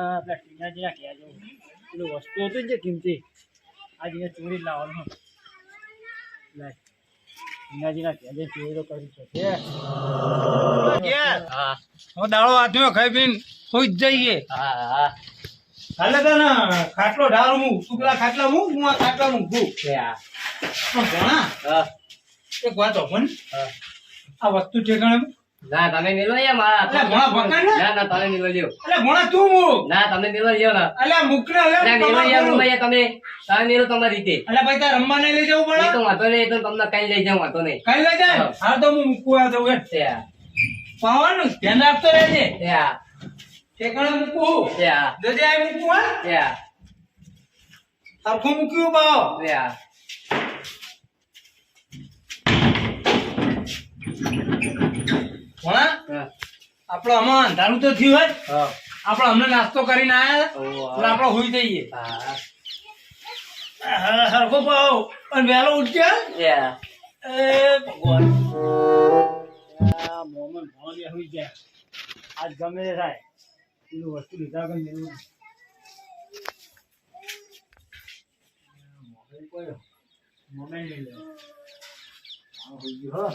પેલા ટીનાજી ના કહેજો પેલું વસ્તુ હતું જે કિંમતી આજે એને ચોરી લાવવાનું લે ટીનાજી ના કહેજો ચોરી તો કરી છે હા હું દાડો આધ્યો ખાઈ પીને સુઈ જ જઈએ હા હા હાલે તો ખાટલો ઢાળ હું તું ખાટલા હું હું ખાટલા હું ભણા એક વાત હા. આ વસ્તુ ઠેકાણે. ના તમે મેલો યા મારા ને? ના ના તમે મેલો લ્યો. એટલે તું મૂક. ના તમે મેલો લ્યો ના. અલે મૂક ને તમે. તમે મેલો તમારી રીતે. એટલે ભાઈ તાર રમવા નહીં લઈ જવું પડે? તો વાંધો નહીં તો તમને કઈ લઈ જાઉં વાંધો નહીં. કઈ લઈ જાય? હા. હા તો હું મૂકવા છે આ પાવાનું ધ્યાન રાખતો રહેજે. આ ઠેકાણે મૂકવું ત્યાં. જજે આ મૂકવું હા? ત્યાં. સરખું મૂક્યું પાવ છે આપણો આમાં અંધારું તો થયું હોય. આપડે આપણે હમણાં નાસ્તો કરીને આયા આપડે હોઈ જઈએ. હા. હા, સરખો પાવ. અને વહેલો ઉઠ્યા એ. ભગવાન. આ ભણ્યા હોઈ ગયા આજ ગમે તે થાય. એનું વસ્તુ લીધા મેળવું પડ્યો. મોબાઈલ લઈ લે. હોઈ ગયો હો.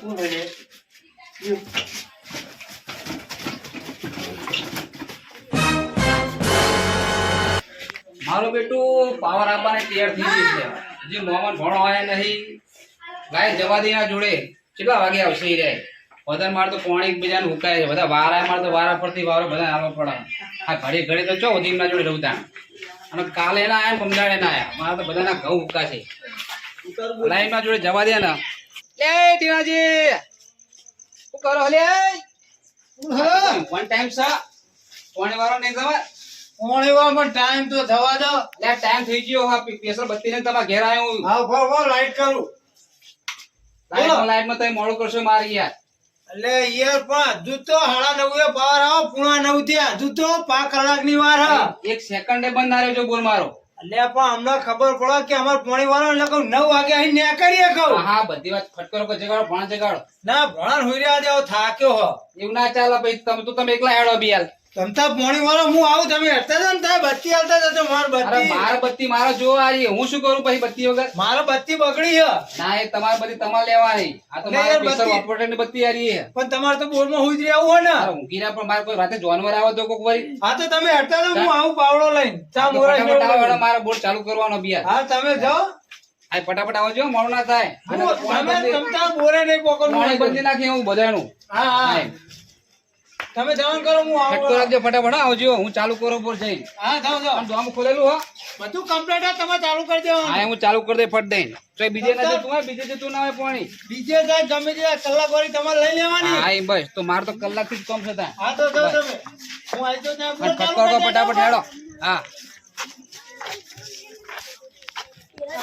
કોણ હોય મારું બેટું પાવર આપવાને તૈયાર થઈ ગયું છે. હજી મોહમ્મદ ભણો આવે નહીં. ગાય જવા દે જોડે. કેટલા વાગે આવશે એ રે વધારે માર તો પાણી એકબીજાને હુકાય છે. બધા વારા માર તો વારા પરથી વારો બધા આવવા પડે. આ ઘડી ઘડી તો ચો ઉધી ના જોડે રહું ત્યાં અને કાલે ના આયા ને પમદાડે ના આયા. મારા તો બધાના ઘઉં હુકા છે લાઈનમાં જોડે જવા દે ને લે ટીનાજી. શું કરો હલે વન ટાઈમ સા પાણી વાળો નહીં જવા પોણી વાર પણ ટાઈમ તો થવા દો. લે ટાઈમ થઈ ગયો હા પેસર બત્તી ને તમારા ઘેર આવ્યો હું. હા ભાવ લાઈટ કરું. લાઈટમાં લાઈટમાં તમે મોડું કરશો મારી યાર. એટલે યાર પણ હજુ તો હાડા નવ પાર આવો પૂણા નવ થયા હજુ તો પાંચ કલાકની વાર હા. એક સેકન્ડે બંધ ના રહેજો બોલ મારો. એટલે પણ અમને ખબર પડે કે અમાર પોણી વાળો એટલે કહું નવ વાગે અહીં નીકળીએ કહું. હા, બધી વાત ફટકારો પર જગાડો ભણા જગાડો. ના ભણા હુઈ રહ્યા જાવ થાક્યો હો. એવું ના ચાલે ભાઈ તમે તો તમે એકલા હેડો બી યાર તમતા પોણી વાળો હું આવું તમે હટતા હતા ને તમે બત્તી હાલતા જતો માર બત્તી મારે બત્તી મારો જો આવી હું શું કરું પછી બત્તી વગર? મારો બત્તી બગડી છે. ના એ તમારી બધી તમારે લેવાની. આ તો મારા ઓપરેટરની બત્તી હારી છે. પણ તમારે તો બોરમાં હુઈ જ રહેવું હોય ને. અરે ઊંઘી રહ્યા પણ મારે કોઈ રાતે જાનવર આવે તો કોક વળી હા તો તમે હટતા હતા હું આવું પાવડો લઈને. ચા તો મોરા મારે બોર્ડ ચાલુ કરવાનો બી હા તમે જાઓ. આ ફટાફટ આવજો મોડું ના થાય. તમે તમતા બોરે નહીં પકડવું પાણી બંધી નાખી હું બધાનું. હા. હા. તમે જવાનું કરો હું ફટકો આવું. રાખજો ફટાફટ આવજો હું ચાલુ કરો પર જઈ. હા જાઓ જાઓ. આમ ડોમ ખોલેલું હો. બધું કમ્પ્લીટ છે તમે ચાલુ કરી દેવા હા હું ચાલુ કરી દે ફટ દઈ તો બીજે ના જતું હોય બીજે જતું ના હોય પાણી. બીજે જાય ગમે તે કલાક વાળી તમારે લઈ લેવાની. હા બસ. તો મારે તો કલાકથી જ કમ થતા હા તો જાઓ તમે. હું આવી તો ત્યાં ફટકો કરી ફટાફટ હેડો. હા.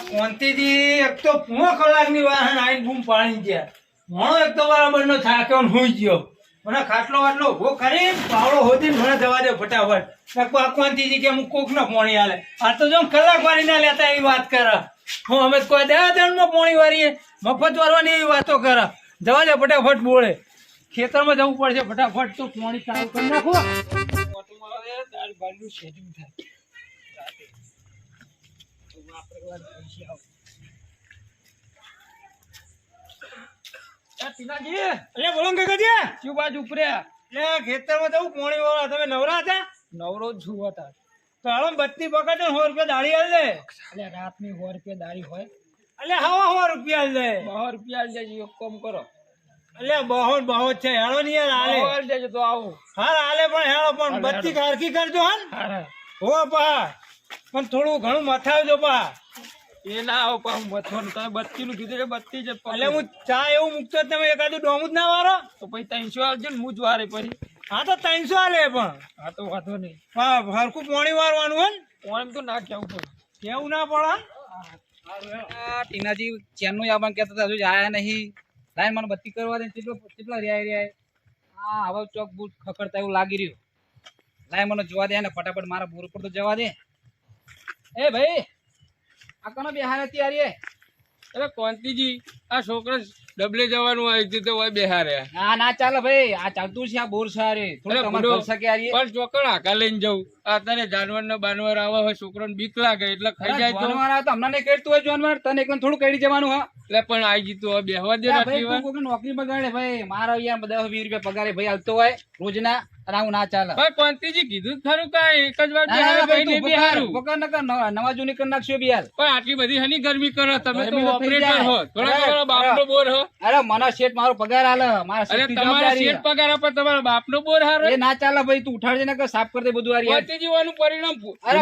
કોંતીજી એક તો પૂરો કલાકની વાહન હે ને આઈને બૂમ પાણી ગયા. મોણો એક તો બરાબર નો થાક્યો ને હુઈ ગયો. મને ખાટલો વાટલો ઊભો કરી પાવડો હોતી મને જવા દે ફટાફટ. નકર આ શાંતિથી કે હું કોક ના પોણી હાલે આ તો જો કલાક વાળી ના લેતા એવી વાત કરે. હું અમે કોઈ દયા દંડમાં પોણી વારીએ, મફત વારવાની એવી વાતો કરે. જવા દે ફટાફટ બોલે ખેતરમાં જવું પડશે ફટાફટ. તો પોણી ચાલુ કરી નાખો. દાળ બાળનું setting થાય અરે બોલો કાકાજી. શું બાજુ ઉપર્યા એટલે ખેતરમાં જવું પોણી વાળા તમે નવરા હતા? નવરો જ છું હતા તો હાલો બત્તી પકડજો સો રૂપિયા દાળી હાલ દે એટલે રાતની સો રૂપિયા દારી હોય. એટલે હવા સો રૂપિયા હાલ દે બસો રૂપિયા આલી દેજો એક કામ કરો. એટલે બહો બહો છે. હેળો નહીં યાર હાલે. દેજો તો આવું. હાર હાલે પણ હેળો પણ બત્તી ખારખી કરજો હાલ. હો પા. પણ થોડું ઘણું મથાવજો પા. એ ના આવો પાછું મથવાનું તમે બત્તી નું કીધું એટલે બત્તી જ એટલે હું ચા એવું મૂકતો જ તમે એકાદું ડોમું જ ના વારો? તો પછી ત્રણસો આવજો ને હું જ વારે પછી. હા તો ત્રણસો આલે પણ. હા તો વાંધો નહીં. હા હરખું પાણી વારવાનું હોય ને? એમ તો ના કેવું પડે. કેવું ના પડે? આ ટીનાજી ચેનનું આપણને કહેતા હતા હજુ આયા નહીં. લાઈન મને બત્તી કરવા દે કેટલો કેટલા રહ્યા રહ્યા હા હવે ચોક બૂટ ખખડતા એવું લાગી રહ્યું. લાઈન મને જોવા દે ને ફટાફટ મારા બોર ઉપર તો જવા દે. એ ભાઈ આ કનો બેહાર હતી યાર અરે કોંતીજી આ છોકરા ડબલે જવાનું આવી હતું તો હોય બિહારે. ના ના ચાલે ભાઈ આ ચાલતું છે આ બોર છે થોડું અરે તમારે બુડો. ઘર શકે યાર પણ ચોકડ આકા લઈને જવું. અત્યારે જાનવર ને બાનવર આવે હોય છોકરાને બીક લાગે એટલે ખાઈ જાય તો. હમણાં નહીં હોય જાનવર તને એકદમ થોડું કઈ જવાનું હા. એટલે પણ આવી જીતું હવે બેહવા દે નોકરી બગાડે ભાઈ મારા અહીંયા દસ વીસ રૂપિયા પગારે ભાઈ આવતો હોય રોજના અને આવું ના ચાલે. ભાઈ કોંતીજી કીધું ખરું કાંઈ એક જ વાર ના, બેહારે ના, ભાઈ ભાઈ તું નહીં પગાર નકર નવા જૂની કરી નાખશો બી યાર પણ આટલી બધી હની ગરમી કરો તમે તો ઓપરેટર હો. થોડા તમારા બાપનો બોર હો. અરે મને શેઠ મારો પગાર આલે મારા શેઠ તમારા શેઠ પગાર આપે તમારા બાપનો બોર હારો. એ ના ચાલે ભાઈ તું ઉઠાડજે નકર સાફ કરી દે બધું યાર કોંતીજી પરિણામ અરે.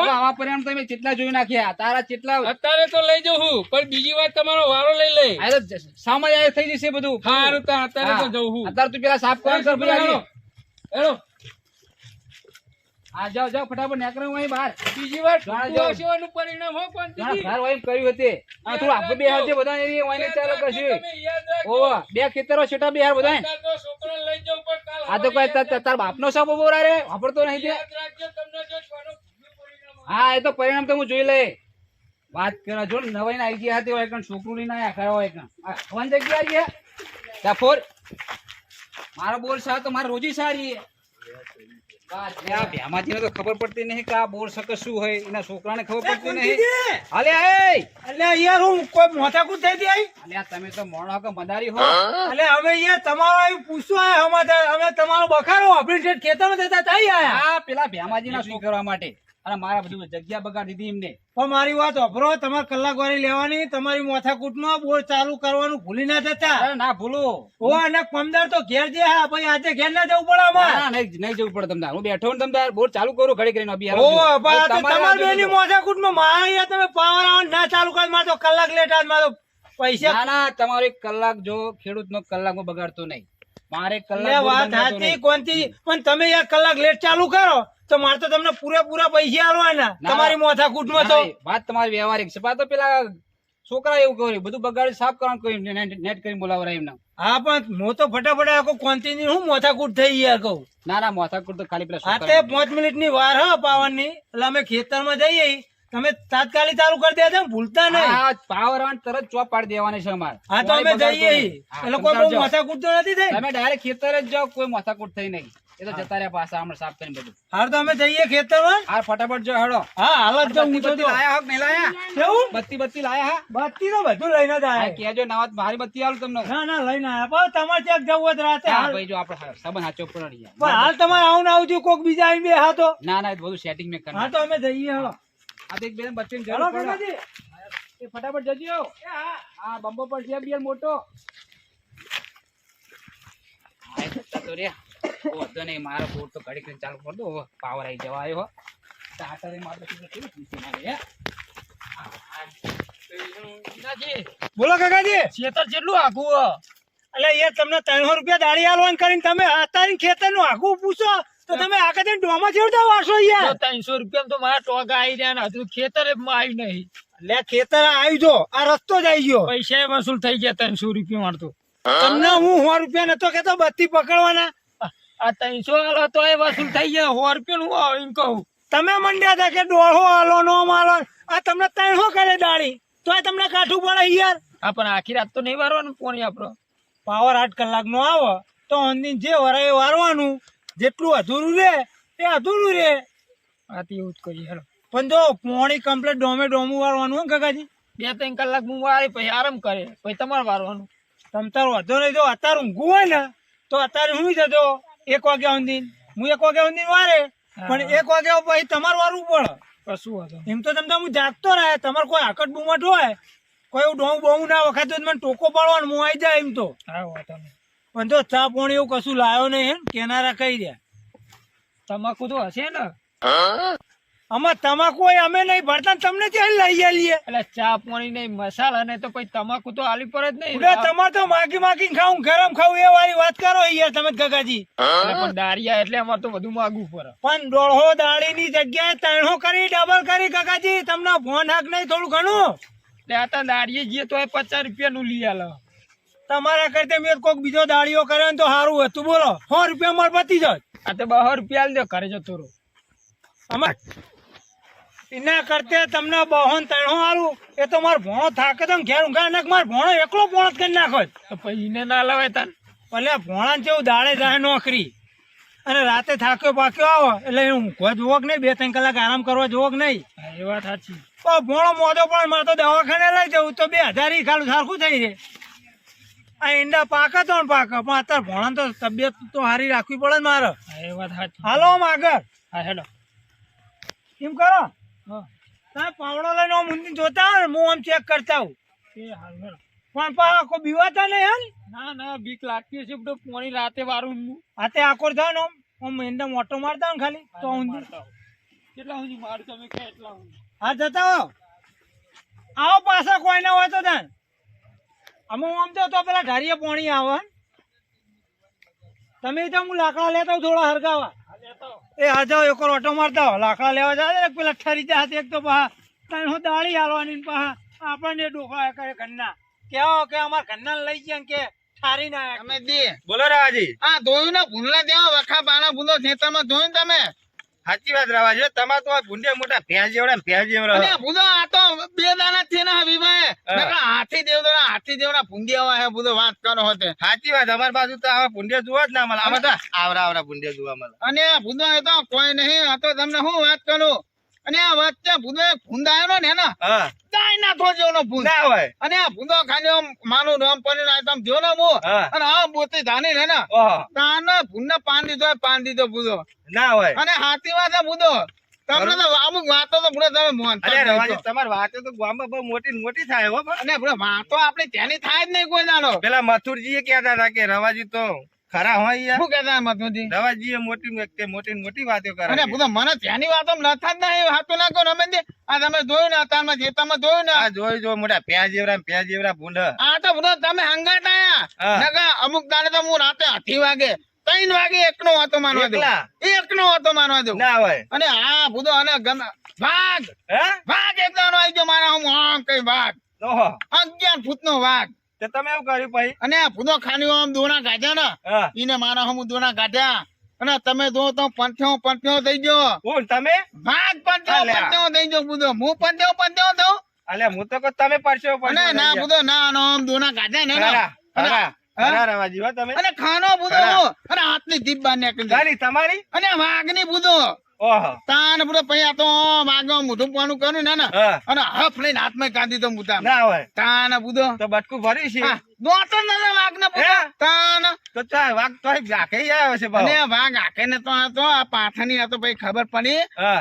હવે આવા પરિણામ તમે કેટલા જોઈ નાખ્યા? તારા કેટલા અત્યારે તો લઈ જવું પણ બીજી વાર તમારો વારો લઈ લે. જ- આયે થઈ જશે બધું. તો અત્યારે તો જવું અત્યારે તું પેલા સાફ કર સર ભાઈ. હા જાઓ જાઓ ફટાફટ નીકળો અહીં બહાર. બીજી વાર જાઓ. પરિણામ હો કર્યું હતી. આ થોડું આપણે બે હાથે બધા એ વાઈને ચાલે કરશે. તમે યાદ રાખજો. ઓવા બે ખેતરો છેટા બે હાર બધા કાલ લઈ જાઉં પણ કાલ આ તો કઈ તાર બાપનો સાપ ઊભો રે વાપરતો નહીં તે. હા એ તો પરિણામ તો હું જોઈ લે વાત કરો જો ને નવાઈ આવી ગયા હતી હોય કણ છોકરું લઈને આયા ખરા હોય કણ. આ જગ્યા આવી ગયા? મારો બોલ સા તો મારે રોજી સારી વાત ને તો ખબર પડતી નહીં કે આ બોર શકે શું હોય એના છોકરાને ખબર પડતી નહીં. એ એટલે યાર હું કોઈ મોથાકૂટ થઈ હતી આઈ? તમે તો મોણો કે મદારી હો. એટલે અમે યાર તમારો અહીં પૂછવા આયા અમે તમારો બખારો આપણી ઠેઠ ખેતરમાં જતા થઈ આયા. ના પેલા ભેમાજીના શું કરવા માટે. અને મારા બધું જગ્યા બગાડી દીધી એમને. પણ મારી વાત વાપરો તમારે કલાક વાળી લેવાની તમારી માથાકૂટમાં બોર ચાલુ કરવાનું ભૂલી ના જતા. ના ભૂલો. ઓ અને પમદાર તો ઘેર જે હા ભાઈ આજે ઘેર ના જવું પડે અમારે. નહીં નહીં જવું પડે તમને. હું બેઠો ને તમને બોર ચાલુ કરું ઘડી કરીને અભી ઓ જો. તમારે બેની. માથાકૂટમાં મારી તમે પાવર આવવાનું ના ચાલુ કરી મારે તો કલાક લેટ મારો મારે પૈસા ના ના તમારો એક કલાક જો ખેડૂત નો કલાક બગાડતો નહીં. મારે કલાક વાત સાચી કોનથી? પણ તમે કલાક લેટ ચાલુ કરો તો મારે તો તમને પૂરેપૂરા પૈસા આલવાના. તમારી તો. વાત તમારી વ્યવહારિક છે. તો પેલા છોકરા એવું કર્યું બધું બગાડી સાફ કરવાનું કહ્યું નેટ કરીને બોલાવરા એમને. હા પણ હું તો ફટાફટ આખો કોનથી હું મોથાકૂટ થઈ યાર કહું. ના ના મોથાકૂટ તો ખાલી પેલા તે પાંચ મિનિટની વાર હ પાવનની એટલે અમે ખેતરમાં જઈએ. તમે તાત્કાલિક ચાલુ કરી દેજો ભૂલતા નહીં. પાવર ઓન તરત ચોપ પાડી દેવાની છે અમારે. હા તો અમે જઈએ. એ બહુ માથાકૂટ તો નથી થઈ? તમે ડાયરેક્ટ ખેતર જ જાઓ કોઈ માથાકૂટ થઈ નહીં. એ તો જતા રહ્યા પાછા હમણાં સાફ કરીને બધું. હાર તો અમે જઈએ ખેતરમાં? હા ફટાફટ જો હેડો. હા હાલત જો હું તો. લાયા હોક નહીં લાયા? કેવું બત્તી બત્તી લાયા હા? બત્તી તો બધું લઈને જ આયા. કહેજો નવા મારી બત્તી આલું તમને. ના ના લઈને આયા. પણ તમારે ક્યાંક જવું હોય રાતે હા ભાઈ જો આપણે સંબંધ સાચો પડી પણ હાલ તમારે આવું ને આવજો કોક બીજા આવી બે હા તો ના ના બધું સેટિંગ મેં હા તો અમે જઈએ હળો આ એક બેન બચ્ચી જરૂર પડે. કાકાજી. એ ફટાફટ જજો હા. બંબો પર છે બિયર મોટો. એ તો રે. ઓ, વાંધો નહીં મારો બોટ તો ઘડી ચાલુ કર દો. પાવર આવી જવા આવ્યો હો. ટાટરે મારે બોલો કાકાજી. ખેતર જેટલું આખું એટલે યાર તમને ત્રણસો રૂપિયા દાડી આલવાન કરીને તમે અત્યારે ખેતરનું આખું પૂછો. તો તમે આખા દિન ડોમાં ચેવડતા વાસો યાર. ત્રણસો રૂપિયા તો મારા ટોગા આવી રહ્યા ને હજુ ખેતરે માં આવી નહીં. લે ખેતર આવી જો. આ રસ્તો જ આવી ગયો. પૈસા વસૂલ થઈ ગયા ત્રણસો રૂપિયા મારતો તમને હું સો રૂપિયા નતો કેતો બત્તી પકડવાના. આ ત્રણસો આલો તો એ વસૂલ થઈ ગયા સો રૂપિયા હું આવે કહું. તમે મંડ્યા હતા કે દોઢો આલો નો માલો. આ તમને ત્રણસો કરે દાડી તો તમને કાઠું પડે યાર. હા પણ આખી રાત તો નહીં વારવાનું પોણી આપણો. પાવર આઠ કલાક નો આવે તો અંદિન જે વરાય વારવાનું જેટલું અધૂરું રે એ અધૂરું રે. આ તો એવું જ કરીએ હેલો. પણ જો પોણી કમ્પ્લેટ ડોમે ડોમું વારવાનું હો કાકાજી? બે ત્રણ કલાક હું વારે પછી આરામ કરે પછી તમારે વારવાનું તમ તારો વધો નહીં જો અત્યારે ઊંઘું હોય ને તો અત્યારે હું જજો એક વાગ્યા સુધી હું એક વાગ્યા સુધી વારે પણ એક વાગ્યા પછી તમારે વારવું પડે. કશું હતું એમ તો તમ હું જાગતો રહે તમારે કોઈ આકટ બુમટ હોય કોઈ એવું ડોમ બહુ ના વખત મને ટોકો પાડવાનું હું આવી જાય એમ તો. હા વાંધો નહીં. પણ તો ચા પોણી એવું કશું લાયો નહીં કેનારા કહી દે. તમાકુ તો હશે ને? આમાં તમાકુ હોય અમે નહીં ભરતા તમને ત્યાં લઈ આલીએ? એટલે ચા પાણી નહીં મસાલા નહીં તો પછી તમાકુ તો આલી પર જ નહીં. તમારે તો માગી માગી ખાવું ગરમ ખાવું એ વાળી વાત કરો યાર તમે ગગાજી. પણ દારિયા એટલે અમારે તો બધું માગવું પડે. પણ દોઢો દાળી ની જગ્યાએ ત્રણો કરી ડબલ કરી ગગાજી. તમને ફોન હાક નહીં થોડું ઘણું. એટલે આ તો દાળીએ જઈએ તો પચાસ રૂપિયા નું લઈ આલો. તમારા કરતા મેં કોઈક બીજો દાળીઓ કરે તો સારું હતું બોલો. સો રૂપિયા માર પતી જાય. આ તો બસો રૂપિયા આલી દો ઘરે જતો રહો. અમાર એના કરતે તમને બહોન ત્રણો હારું એ તો મારો ભોણો થાકે તો ઘેર ઊંઘા નાખ. મારો ભોણો એકલો ભોણો કરી નાખો પછી એને ના લવાય તને. ભલે ભોણા જેવું દાડે જાય નોકરી. અને રાતે થાક્યો પાક્યો આવો એટલે ઊંઘવા જોવો કે નહીં? બે ત્રણ કલાક આરામ કરવા જોવો કે નહીં? એ વાત સાચી. ભોણો મોઢો પણ મારે તો દવાખાને લઈ જવું તો બે હજાર ખાલું સરખું થઈ જાય. આ ઈંડા પાકે તો પાક પણ અત્યારે ભણન તો તબિયત તો સારી રાખવી પડે ને મારે. એ વાત સાચી. હાલો આમ આગળ. હા હેડો. એમ કરો. હા. તમે પાવડો લઈને આમ ઊંધી જોતા હોય ને હું આમ ચેક કરતા હોઉં. એ હાલ હેડો. પણ પા આખો બીવાતા નહીં હે ના? ના બીક લાગતી હશે બધું પોણી રાતે વારું હાથે આકોર થાય ને આમ ઈંડા મોટો મારતા ને ખાલી તો ઊંધી. કેટલા સુધી મારું તમે કે એટલા હા જતા હો આવો પાછા કોઈ ના હોય તો ત્યાં અમે આમ તો તો પેલા ઢારીએ પોણી આવે. તમે તો હું લાકડા લેતા હોઉં થોડા હરગાવા. એ હા જાઓ એક ઓટો મારતા હો લાકડા લેવા જાય એક પેલા ઠરી જાય એક તો પા તને હું દાળી હાલવાની પા આપણને ડોખા કરે ઘરના. કેવો કે અમાર ઘરના લઈ ગયા કે ઠારી ના અમે દે. બોલો રાજી આ ધોયું ને ભૂંડલા દેવા વખા પાણા ભૂંડો ખેતરમાં ધોયું ને તમે સાચી વાત રાવાજી તમારે તો ગુંડે મોટા ભેંસ જેવડા ભેંસ જેવડા અને બુધો આ તો બે દાના છે ને હા. નકર હાથી દેવડા હાથી દેવડા ભૂંડિયા હોય બુધો વાત કરો હોતે સાચી વાત અમારી બાજુ તો આવા ભૂંડે જોવા જ ના મળે. આ તો આવરા આવરા ભૂંડે જોવા મળે. અને બુધો એ તો કોઈ નહીં આ તો તમને હું વાત કરું? અને આ વચ્ચે ભૂંદો એક ભૂંદાયો આવ્યો ને એનો. હા. દાઈ નાખો ભૂંદ. ના હોય. અને આ ભૂંદો ખાલી આમ માનું નામ પડી તમે જો ને હું. અને આ બોતી ધાની ને. ને તાને ભૂંડને પાન દીધો પાન દીધો ભૂંદો. ના હોય. અને હાથી વાત ભૂંદો. તમને તો અમુક વાતો તો ભૂલે તમે મોનતા અરે રવાજી તમારી વાતો તો ગામમાં બહુ મોટી મોટી થાય હો અને ભૂંડો વાતો આપણે ત્યાંની થાય જ નહીં કોઈ દાડો. પેલા મથુરજી કહેતા હતા કે રવાજી તો ખરા હોય શું કેતા મધુજી રવાજી મોટી મોટી મોટી વાતો કરે અને બધા મને ત્યાંની વાતો નથા જ નહીં હાથો નાખો ને અમે આ તમે જોયું ને અત્યારમાં જેતામાં જોયું ને આ જોયું જો મોટા પ્યાજ જેવડા પ્યાજ ભેંસ ભૂંડ. આ તો ભૂંડો તમે હંગાટ આયા. હા. અમુક દાડે તો હું રાતે અઢી વાગે ત્રણ વાગે એકનો વાતો માનવા દઉં? એકનો વાતો માનવા દઉં. ના હોય. અને આ ભૂંડો અને ગમે વાઘ. હે? વાઘ એક આવી ગયો મારા હું આમ કઈ વાઘ. ઓહો. અગિયાર ફૂટ નો વાઘ. તે તમે એવું કર્યું ભાઈ? અને ભૂંડો ખાની આમ દોણા કાઢ્યા ને? ઈને મારા હમ દોણા કાઢ્યા અને તમે જો તો પંથ્યો પંથ્યો થઈ ગયો. કોણ તમે? ભાગ પંથ્યો પંથ્યો થઈ ગયો બુધો હું પંથ્યો પંથ્યો થયો અલે હું તો કહું તમે પરસ્યો અને ના બુધો ના આમ દોણા કાઢ્યા ને ના અને ખાનો બુધો. અને હાથની જીભ બહાર નીકળી તમારી? અને વાઘની બુધો તાન ભૂંડો પૈયા તો વાઘો મુધું પાનું કર્યું ને ને. અને હફ લઈને હાથમાં કાઢી તો મુતા ના હોય. તાન ભૂંડો તો બટકું ભરી છે. દોતો તાન. તો ચા વાઘ તો અહીં આવ્યો છે અને વાઘ આખે ને તો આ તો આ પાથાની આ તો ભાઈ ખબર પડી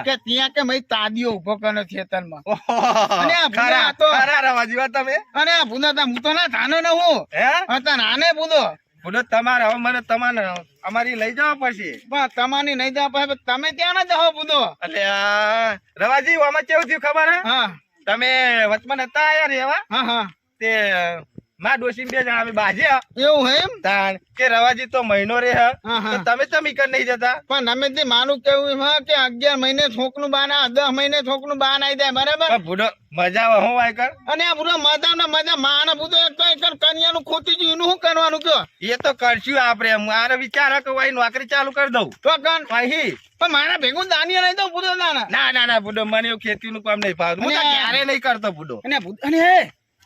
કે ત્યાં કે મય તાદીઓ ઊભો કર્યો ખેતરમાં. ઓહો. અને આ તો- ખરા રવાજી તમે. અને આ હું તો ના થાનો ને હું. હે? નાને ભૂંડો. બોલો તમારે હવે મને તમારે અમારી લઈ જવા પડશે પણ તમારી નહીં જા પડે તમે ત્યાં ના જાઓ બુધો? એટલે રવાજી આમાં કેવું થયું ખબર હે? હા. તમે વચમાં હતા યાર એવા? હા હા. તે માં ડોશી બે જણા અમે બાજ્યા. એવું હે એમ? તાણ કે રવાજી તો મહિનો રે હે. તો તમે તમે કર નહીં જતા. પણ અમે તે માનું કેવું હા કે અગિયાર મહિને છોકનું બાન આ દસ મહિને છોકનું બાન આવી જાય બરાબર? ભૂડો મજા આવે હું વાય કર અને આ પૂરો મજા ને મજા માને બધું એક તો એક કન્યાનું ખોટી ગયું એનું શું કરવાનું કયો એ તો કરશું આપડે મારે વિચાર કે વાય નોકરી ચાલુ કરી દઉં. તો કન ભાઈ પણ મારા ભેગું દાનિયા નહીં તો પૂરો ના ના ના ના ભૂડો મને એવું ખેતી નું કામ નહીં ફાવતું હું ક્યારે નહીં કરતો ભૂડો. અને અને હે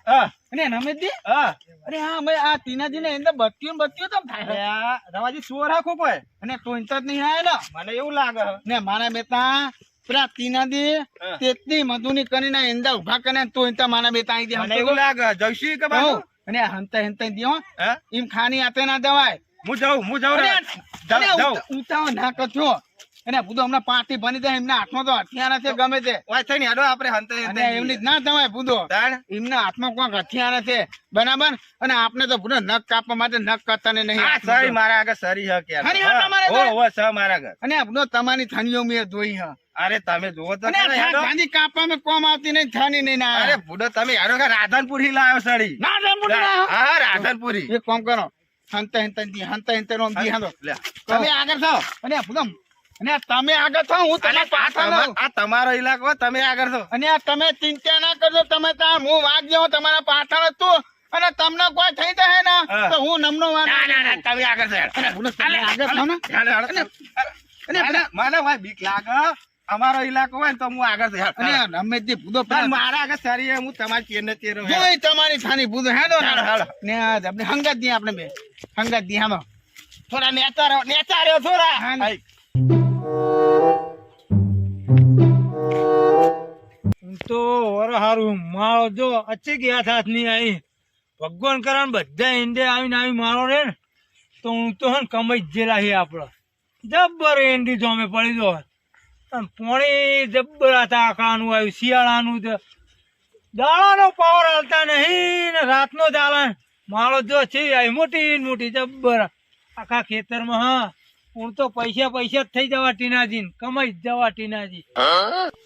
હા. અને નમે દે હા. અરે હા ભાઈ આ તીનાજી ને અંદર બત્તીઓ બત્તીઓ તમ થાય. રવાજી સુર રાખો કોઈ. અને તો ઇન્ટર નહીં આવે ને. મને એવું લાગે ને મારા બેટા પેલા તીનાજી. તેટલી મધુની કરીને એંદા ઊભા કરીને તો ઇન્ટર મારા બેટા આવી મને એવું લાગે જયશ્રી કે બાબુ અને હંતા હંતા દિયો એમ ખાની આપે ના દવાય. હું જાઉં હું જાઉં અને જાઉં અને જાઉં ઉતા- ઉતાવળ ના કરજો. એને બુધો હમણાં પાટી બની જાય એમના હાથમાં તો હથિયાર છે ગમે તે. વાય થઈને હેડો આપણે હંતે એમની ના થવાય બુધો એમના હાથમાં કોઈક હથિયાર છે બરાબર? અને આપને તો પૂછો નખ કાપવા માટે નખ કરતા નહીં સરી મારા આગળ સરી હે. કે ખરી ઓ સ મારા આગળ. અને તમારી થાનીઓ મેં જોઈ હ. અરે તમે જોવો તો અને ગાંધી કાપવામાં કોમ આવતી નહીં થાની નહીં ના. અરે બુડો તમે હેડો કે રાધનપુરી લાવ્યો સડી ના હા રાધનપુરી. એક કોમ કરો. હંતે હંતે હંતે હંતે રોમ દી હાંધો તમે આગળ થાઓ. અને પૂછો અને તમે આગળ થાઓ હું તમે આ પાછળ આ તમારો ઇલાકો તમે આગળ છો અને આ તમે ચિંતા ના કરજો તમે ત્યાં હું જેવો તમારા પાછળ હતું અને તમને કોઈ થઈ જાય ને તો હું નમનો વાઘ ના ના ના તમે આગળ છો હેડો. અને ભૂલો તમે આગળ થાઓ ને. હેડો, હેડો. અને મને મને ભાઈ બીક લાગે. અમારો ઇલાકો હોય તો હું આગળ અને અમે જે ભૂદો મારા આગળ સારી હું તમારી ચેર ને ચેર જોઈ તમારી થાની ભૂદો હેડો ને? આપણે હંગાત દી આપણે બે. હંગત દઈએ હામો થોડા નેતા રહ્યો નેતા રહ્યો થોડા તો વર હારું માળો જો અચી ગયા થાતની આવી. ભગવાન કરાન બધા ઈંડે આવીને આવી મારો રે ને તો હું તો હન કમાઈ જેલા હી આપડે. જબ્બર એંડી જોમે પડી જો અને પોણી જબ્બર હતા આકાનું આવ્યું શિયાળાનું તો દાળાનો પાવર હાલતા નહીં ને રાતનો દાળા માળો જો છે આવી મોટી મોટી જબ્બર. આખા ખેતરમાં હા. હું તો પૈસા પૈસા જ થઈ જવા ટીનાજી કમાઈ જ જવા ટીનાજી.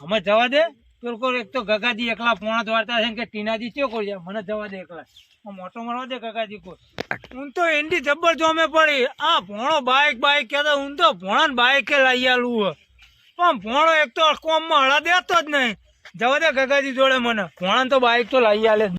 અમે જવા દે. બિલકુલ એક તો ગગાજી એકલા પોણા દ્વારતા છે કે ટીનાજી ચો કોઈ જાય? મને જવા દે એકલા. મોટો મળવા દે ગગાજી કોઈ. હું તો એન્ડી જબ્બર જોમે પડી. આ ભોણો બાઈક બાઈક કહેતો હું તો ભોણા બાઈકે લઈ આલું પણ ભોણો એક તો કોમમાં હળા દેતો જ નહીં. જવા દે ગગાજી જોડે મને. ભોણા તો બાઈક તો લઈ આલે